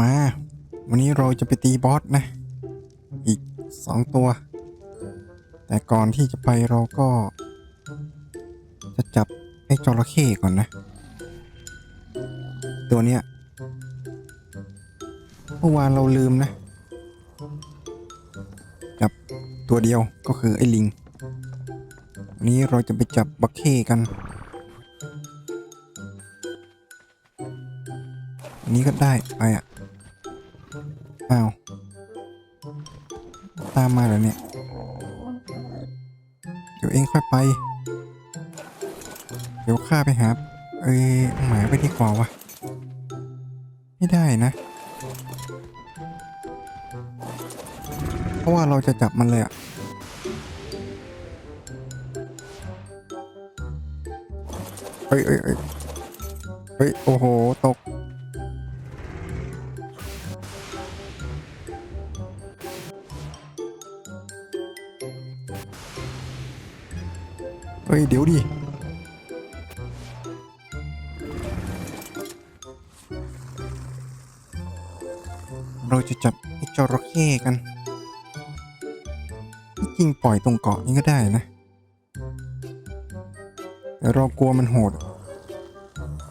มา วันนี้เราจะไปตีบอสนะ อีกสองตัว แต่ก่อนที่จะไปเราก็ จะจับไอ้จระเข้ก่อนนะ ตัวเนี้ยเมื่อวานเราลืมนะ จับตัวเดียวก็คือไอ้ลิง วันนี้เราจะไปจับบักเข้กันอันนี้ก็ได้ไปอะ ตามมาแล้วเนี่ย เดี๋ยวเองค่อยไป เดี๋ยวข้าไปหาเอ้ยหมาไปดีกว่าวะไม่ได้นะ เพราะว่าเราจะจับมันเลยอะเอ้ยเอ้ยเอ้ยเฮ้ยโอ้โห ตก เฮ้ย เดี๋ยวดิ เราจะจับไอ้จระเข้กันที่จริงปล่อยตรงเกาะนี้ก็ได้นะแต่เรากลัวมันโหด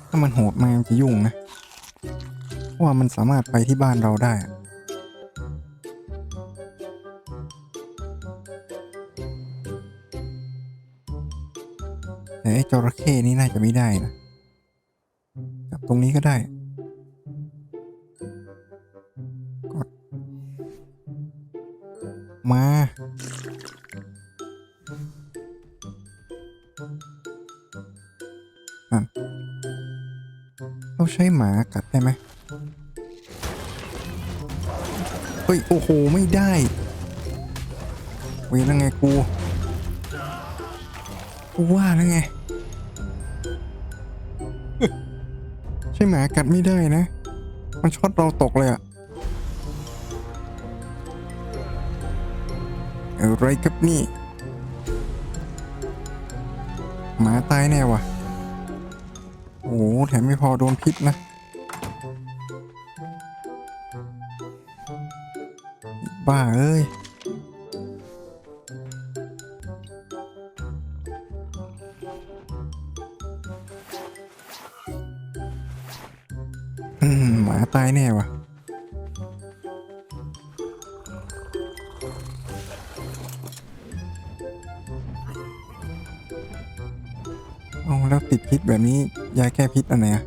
ถ้ามันโหดมามันจะยุ่งนะเพราะว่ามันสามารถไปที่บ้านเราได้ แต่ไอ้จระเข้นี่น่าจะไม่ได้นะจับตรงนี้ก็ได้ กด มาอะเราใช้หมากัดได้ไหมเฮ้ย โอ้โห ไม่ได้เวรแล้วไงกู กูว่าแล้วไงากัดไม่ได้นะ มันช็อตเราตกเลยอะอะไรครับนี่หมาตายแน่ว่ะโอ้โหแถมไม่พอโดนพิษนะ บ้าเอ้ย ตายแน่ว่ะเอาแล้วติดพิษแบบนี้ ยาแก้พิษอันไหนอะ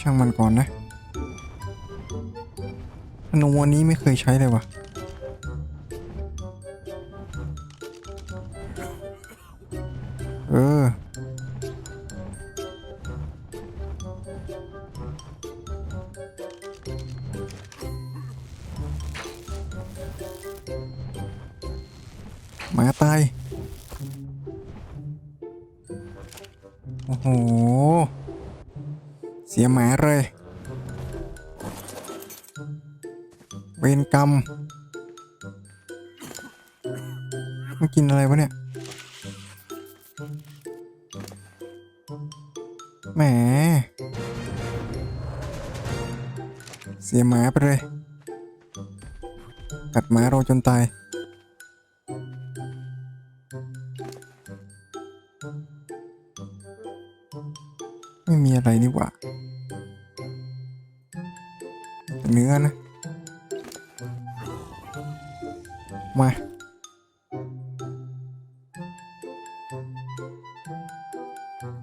ช่างมันก่อนนะธนูวันนี้ไม่เคยใช้เลยวะเโอ้โห เสียหมาเลย เวรกรรมมันกินอะไรวะเนี่ย แหม เสียหมาไปเลย กัดหมาเราจนตาย อะไรนี่หว่าเนื้อนะ มา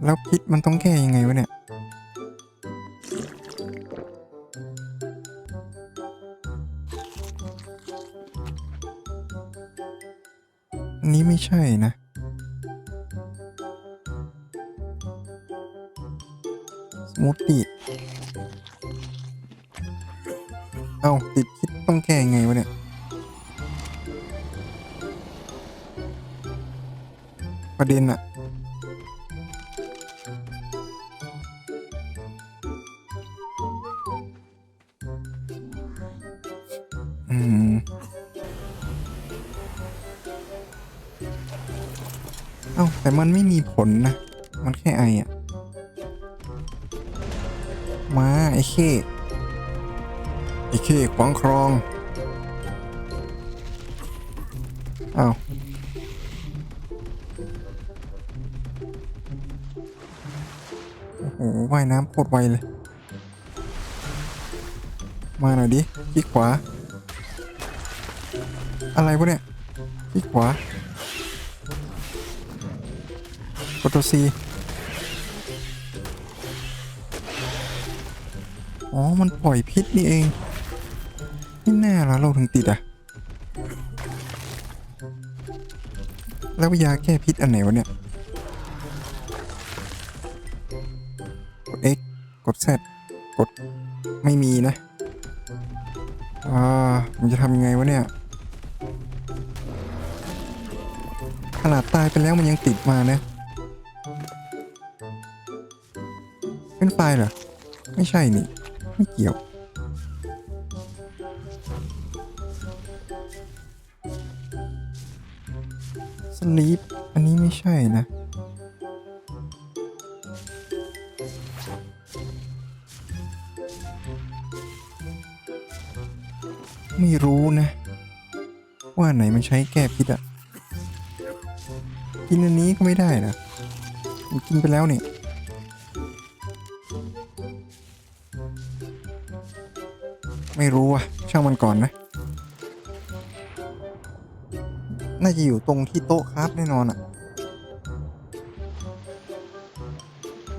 แล้วพิษมันต้องแก้ยังไงวะเนี่ย อันนี้ไม่ใช่นะ มูทตี้เอาติดคิดต้องแก้ยังไงวะเนี่ย ประเด็นอะอืมเอ้าแต่มันไม่มีผลนะ อ้าวโอ้โหว่ายน้ำโคตรไวเลย มาหน่อยดิคลิกขวา อะไรวะเนี่ยคลิกขวากดตัวซีอ๋อ มันปล่อยพิษนี่เองไม่แน่าละเราถึงติดอะ แล้วยาแก้พิษอันไหนวะเนี่ย กด X กด Z กดไม่มีนะ อ่า มันจะทำยังไงวะเนี่ย ขนาดตายไปแล้วมันยังติดมานะ เป็นไฟเหรอ ไม่ใช่นี่ ไม่เกี่ยว ลีปอันนี้ไม่ใช่นะไม่รู้นะ ว่าไหนมันใช้แก้พิษอะกินอันนี้ก็ไม่ได้นะมันกินไปแล้วเนี่ยไม่รู้อะช่างมันก่อนนะ น่าจะอยู่ตรงที่โต๊ะครับแน่นอนอะ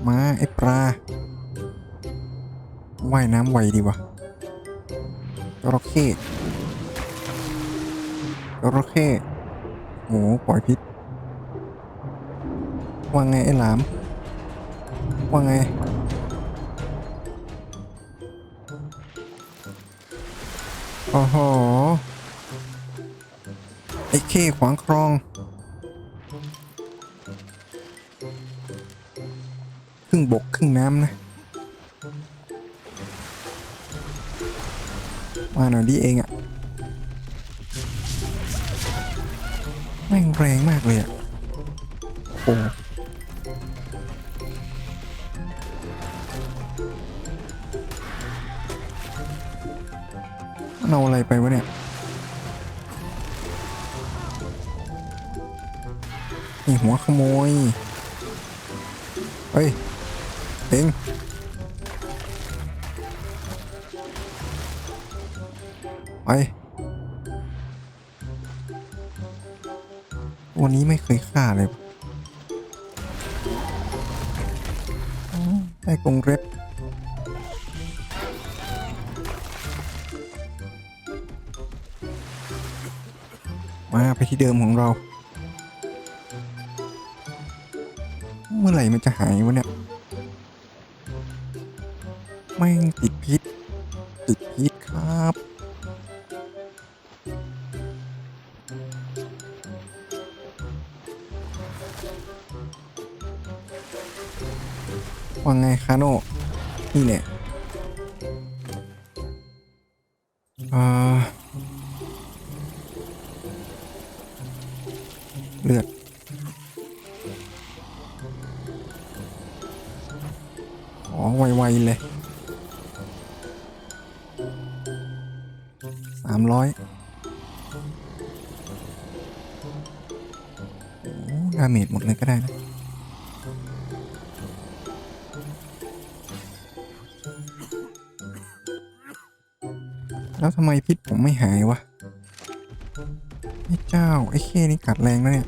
มาไอ้ปลาว่ายน้ำไวดีวะจระเข้จระเข้โหปล่อยพิษว่าไงไอ้หลามว่าไงโอ้โห อ้เข้ขวางครองครึ่งบกครึ่งน้ำนะมาหน่อยดิเองอะแม่งแรงมากเลยอะโอ้เอาอะไรไปวะเนี่ย นี่หัวขโมย เฮ้ยเองไปวันนี้ไม่เคยฆ่าเลยวะอ๋อได้กรงเร็บมาไปที่เดิมของเรา เมื่อไหร่มันจะหายวะเนี่ย ไม่ติด มดเลยก็ได้นะแล้วทำไมพิษผมไม่หายวะไอ้เจ้า ไอ้เคนี่กัดแรงนะเนี่ย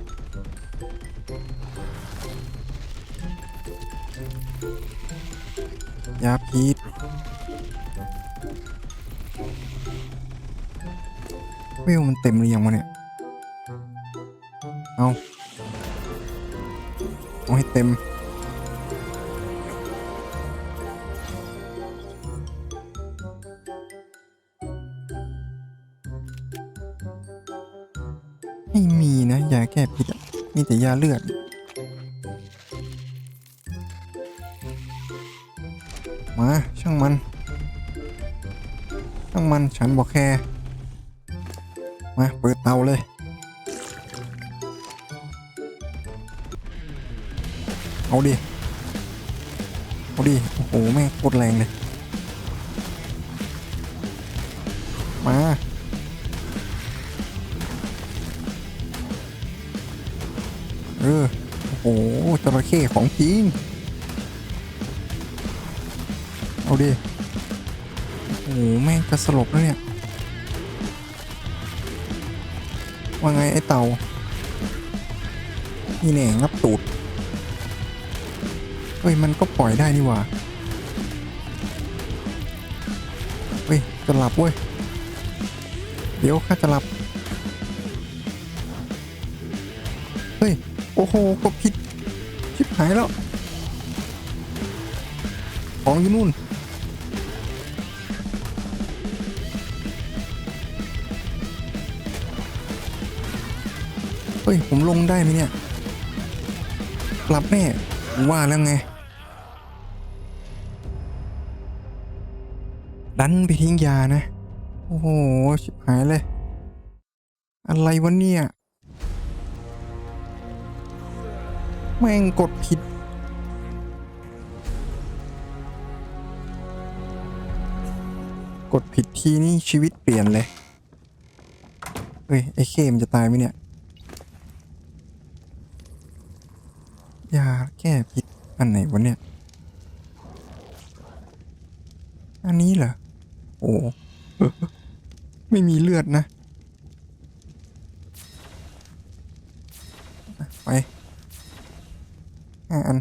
ยาพิษาเลือด มาช่างมัน ช่างมันฉันบอกแค่มาเปิดเตาเลยเอาดิ เอาดิ โอ้โห แม่งโคแรงเลย มา เข้ของจริง เอาดิ โอ้โหแม่งจะสลบแล้วเนี่ย ว่าไงไอ้เต่า นี่แน่งับตูด เฮ้ย มันก็ปล่อยได้นี่หว่า เฮ้ย จะหลับเว้ย เดี๋ยวข้าจะหลับ เฮ้ย โอ้โห กดผิด หายแล้ว ของอยู่นู่นเฮ้ย ผมลงได้ไหมเนี่ยหลับแน่ว่าแล้วไง ดันไปทิ้งยานะ โอ้โห ชิบหายเลย อะไรวะเนี่ย แม่งกดผิด กดผิดทีนี่ชีวิตเปลี่ยนเลย เฮ้ย ไอ้เข้มจะตายไหมเนี่ย ยาแก้พิษอันไหนวะเนี่ย อันนี้เหรอ โอ้ไม่มีเลือดนะ ไป ห้าอัน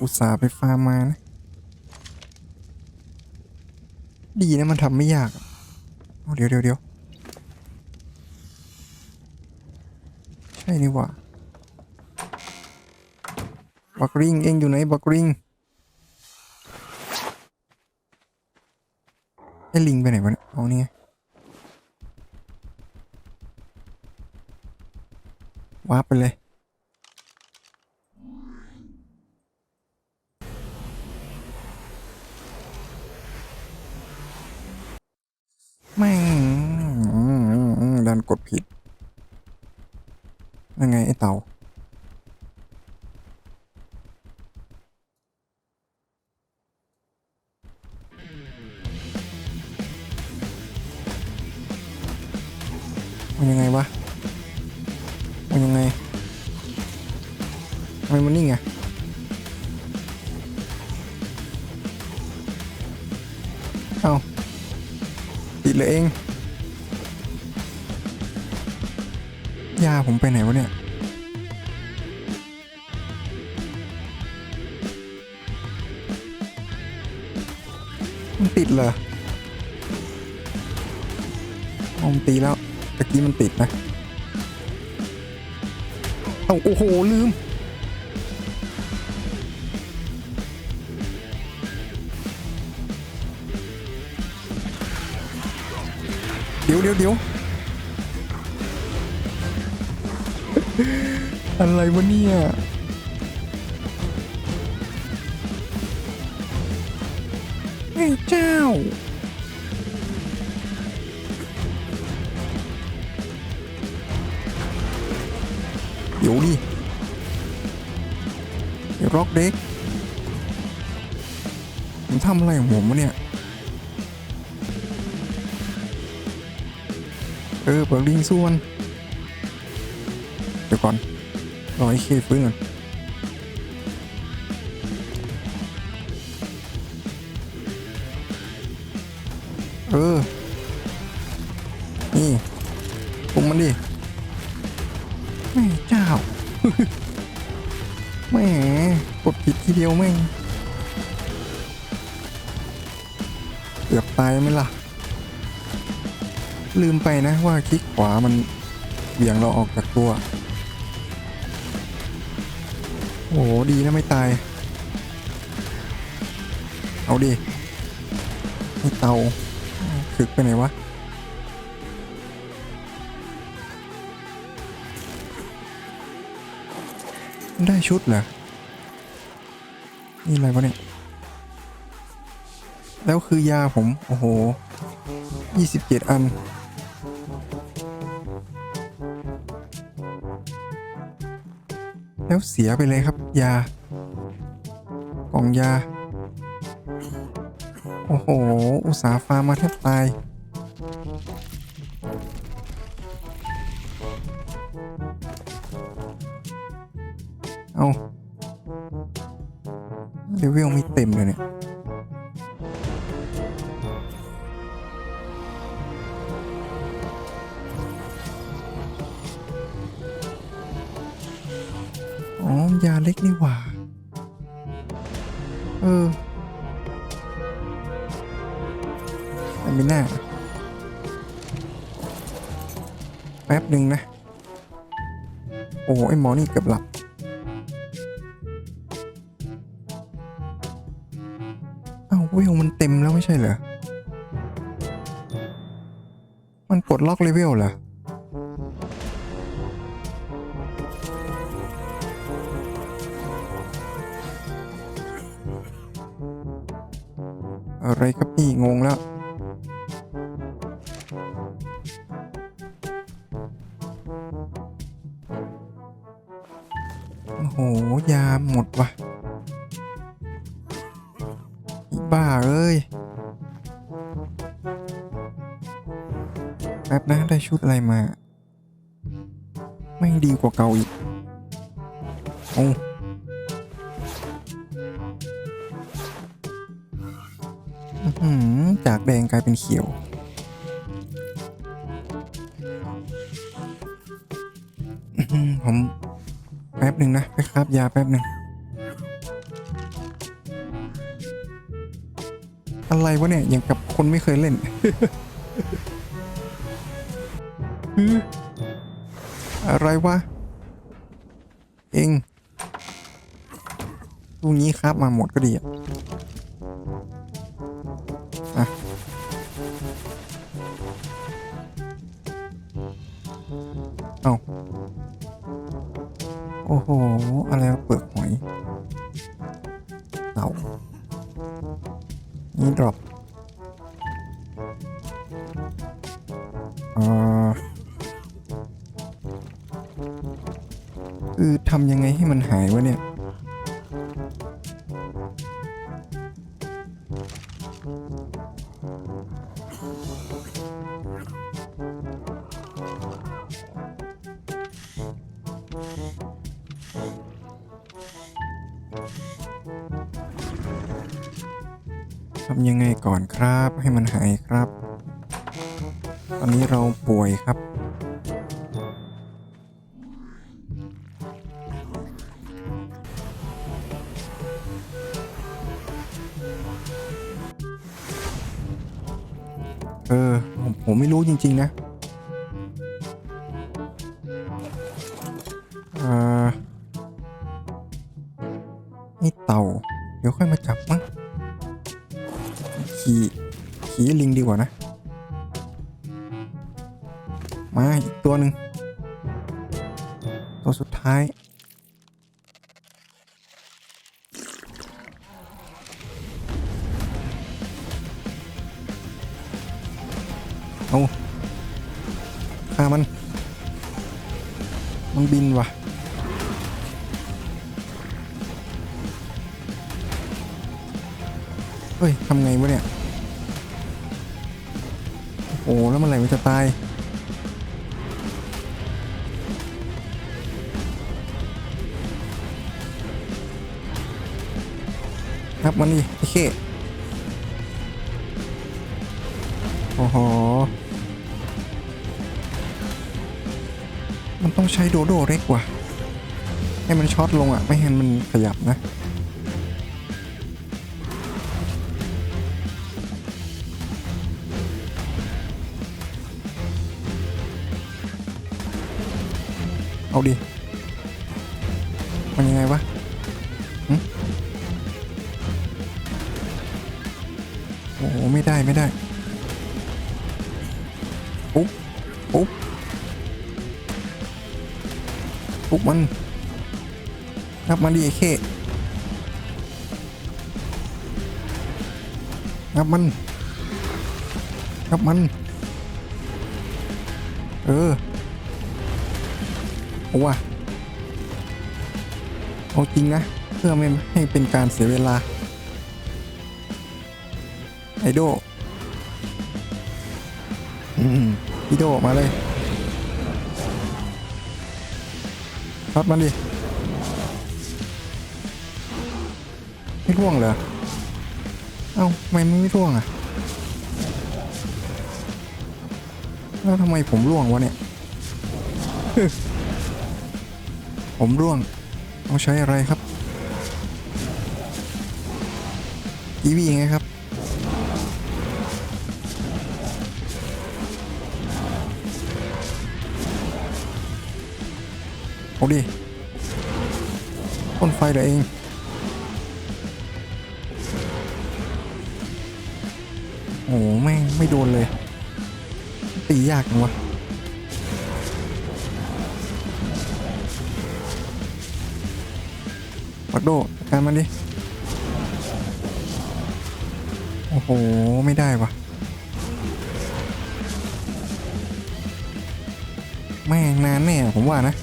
อุตส่าห์ไปฟาร์มมานะ ดีนะมันทำไม่ยากเอาเดี๋ยวเดี๋ยวเดี๋ยวใช่นี่หว่าบักริงเองอยู่ไหนบักริงไอ้ลิงไปไหนวะเนี่ยเอานี่ไงวาร์ปไปเลย ยาผมไปไหนวะเนี่ยมันติดเหรออมนตีแล้วตะกี้มันติดนะเอาโอ้โห ลืม เดี๋ยวเดี๋ยวเดี๋ยว อะไรวะเนี่ยไอ้เจ้า เดี๋ยวดิเดี๋ยวร็อกเด็กผมทำอะไรของผมวะเนี่ย เออเปิดลิงส่วน เดี๋ยวก่อน รอให้เคฟื้นก่อนเออ นี่ปุ่มมันดิแม่เจ้าแม่กดผิดทีเดียวแม่งเกือบตายไหมล่ะ ลืมไปนะว่าคลิกขวามันเบี่ยงเราออกจากตัว โอ้โหดีนะไม่ตาย เอาดิไอเตาถึกไปไหนวะ ได้ชุดเหรอ นี่อะไรวะเนี่ย แล้วคือยาผม โอ้โหยี่สิบเจ็ดอัน แล้วเสียไปเลยครับ ยา กล่องยา โอ้โห อุตสาห์ฟาร์มมาแทบตาย เออแต่ไม่น่าแป๊บหนึ่งนะ โอ้ไอหมอนี่เกือบหลับ เอ้าเวลมันเต็มแล้วไม่ใช่เหรอ มันกดล็อกเลเวลเหรอ งงแล้ว โอ้โห ยาหมดว่ะบ้าเอ้ย แป๊บนะ ได้ชุดอะไรมา ไม่ดีกว่าเก่าอีก โอ้ อื้อหือจากแดงกลายเป็นเขียว ผมแป๊บหนึ่งนะ ไปคราบยาแป๊บหนึ่ง อะไรวะเนี่ย อย่างกับคนไม่เคยเล่นอะไรวะ เองตูนี้ครับมาหมดก็ดีอะอะ เอานี่ดรอปอือทำยังไงให้มันหายวะเนี่ย ออผมผมไม่รู้จริง ๆ นะเอ่อนี่เต่า เดี๋ยวค่อยมาจับมั้งขี่ขี่ลิงดีกว่านะ มาอีกตัวหนึ่งตัวสุดท้าย ครับมันนี่ไอ้เข้โอ้โหมันต้องใช้โดโดเล็กกว่า ให้มันช็อตลงอะ ไม่ให้มันขยับนะเอาดิ มันนับมันดิไอ้เข้นับมันนับมัน เออเอาว่ะเอาจริงนะ เพื่อไม่ให้เป็นการเสียเวลา ไอโดอืมพี่โดมาเลย ช็อตมันดิไม่ร่วงเหรอ เอ้าทำไมมันไม่ร่วงอะ แล้วทำไมผมร่วงวะเนี่ย ผมร่วงต้องใช้อะไรครับกีวีไงครับ เอาดิพ่นไฟเหรอเองโอ้โหแม่งไม่โดนเลย ตียากจังวะปักโดจัดการมันดิ โอ้โห ไม่ได้วะแม่งนานแน่ผมว่านะ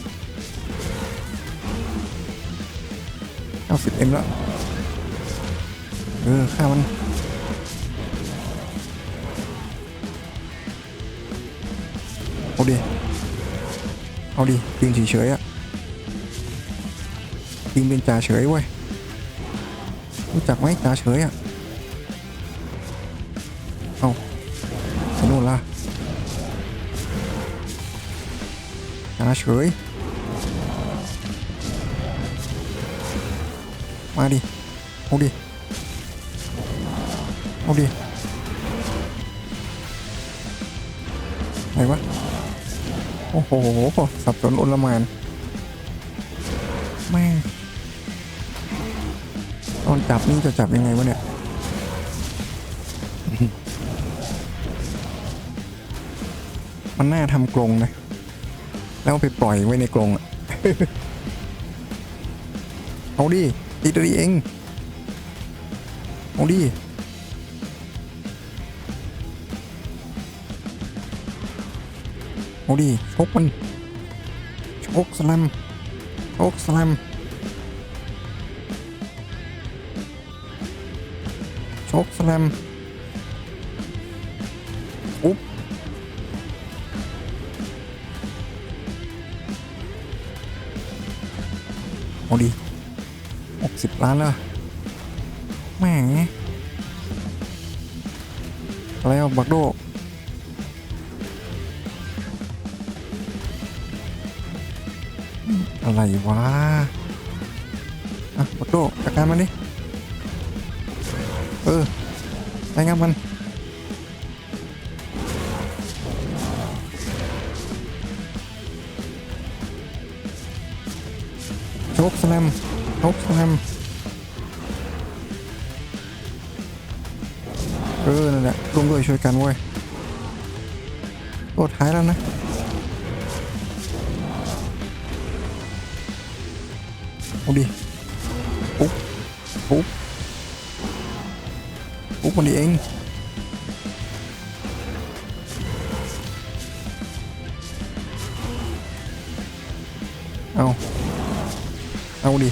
เอาสิบเอ็มแล้วเออฆ่ามันเอาดิเอาดิยืนเฉยๆอะยืนเป็นจ่าเฉยเว้ยรู้จักไหมจ่าเฉยอะเอาไปนู่นละจ่าเฉย มาดิเอาดิเอาดิไหนวะ โอ้โห สับสนโอลมานแม่งตอนจับนี่จะจับยังไงวะเนี่ยมันน่าทำกรงนะ แล้วไปปล่อยไว้ในกรงอะเอาดิ ตีตัวเองเอาดิเอาดิชกมันชกสลัมชกสลัมชกสลัมอุ๊บเอาดิ สิบล้านแล้วแหมอะไรอะบักโดอะไรวะอะบักโดจัดการมันดิ เออไปงับมันโชกสแลมโชกสแลม เออนั่นแหละร่วมด้วยช่วยกันเว้ยตัวท้ายแล้วนะเอาดิปุ๊บปุ๊บปุ๊บมันดีเองเอาเอาดิ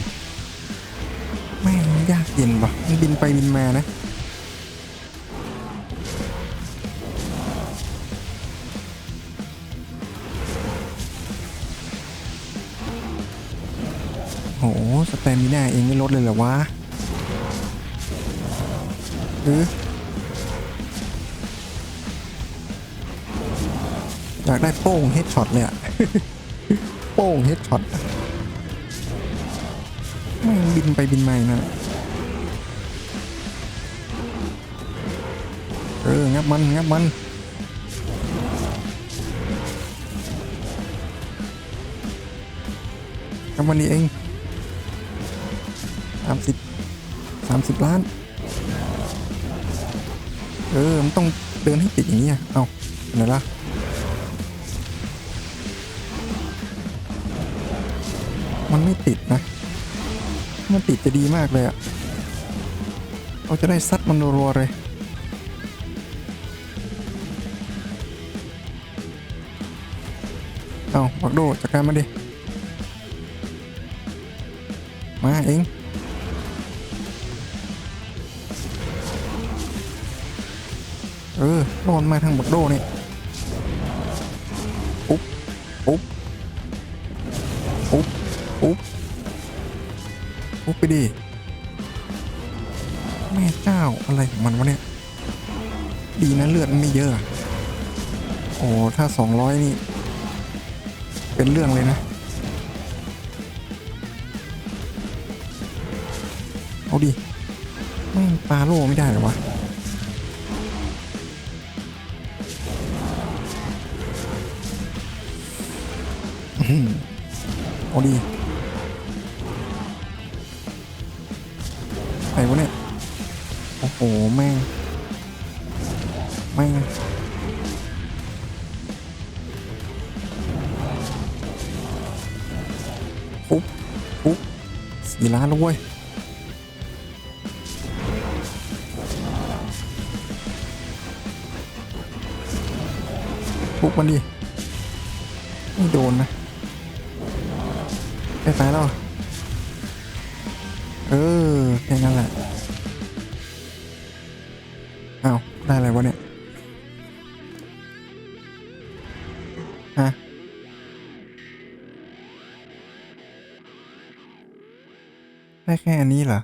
แม่งยากเย็นปะมันบินไปบินมานะ ลดเลยเหรอวะหรืออยากได้โป้งเฮดช็อตเลยอะโป้งเฮดช็อตไม่บินไปบินมานะเออ งับมัน งับมัน งับมันนี่เอง สามสิบสามสิบล้าน เออ มันต้องเดินให้ติดอย่างนี้อะเอาไหนล่ะมันไม่ติดนะ มันติดจะดีมากเลยอะเราจะได้ซัดมันรัวเลย เอาบักโดจัดการมาดิ มาเอง เออรอนมาทางบักโดนี่ปุ๊บปุ๊บปุ๊บปุ๊บปุ๊บไปดิแม่เจ้าอะไรของมันวะเนี่ย ดีนะเลือดมันไม่เยอะอะ โอ้ถ้าสองร้อยนี่ เป็นเรื่องเลยนะ เอาดิแม่งปลาโล่ไม่ได้หรอวะ ดิไหนวะเนี่ย โอ้โห แม่ง แม่งปุ๊บปุ๊บสี่ล้านแล้วเว้ยปุ๊บมันดิไม่โดนนะ ไปแล้วเออแค่นั้นแหละอ้าวได้อะไรวะเนี่ยฮะได้แค่อันนี้เหรอ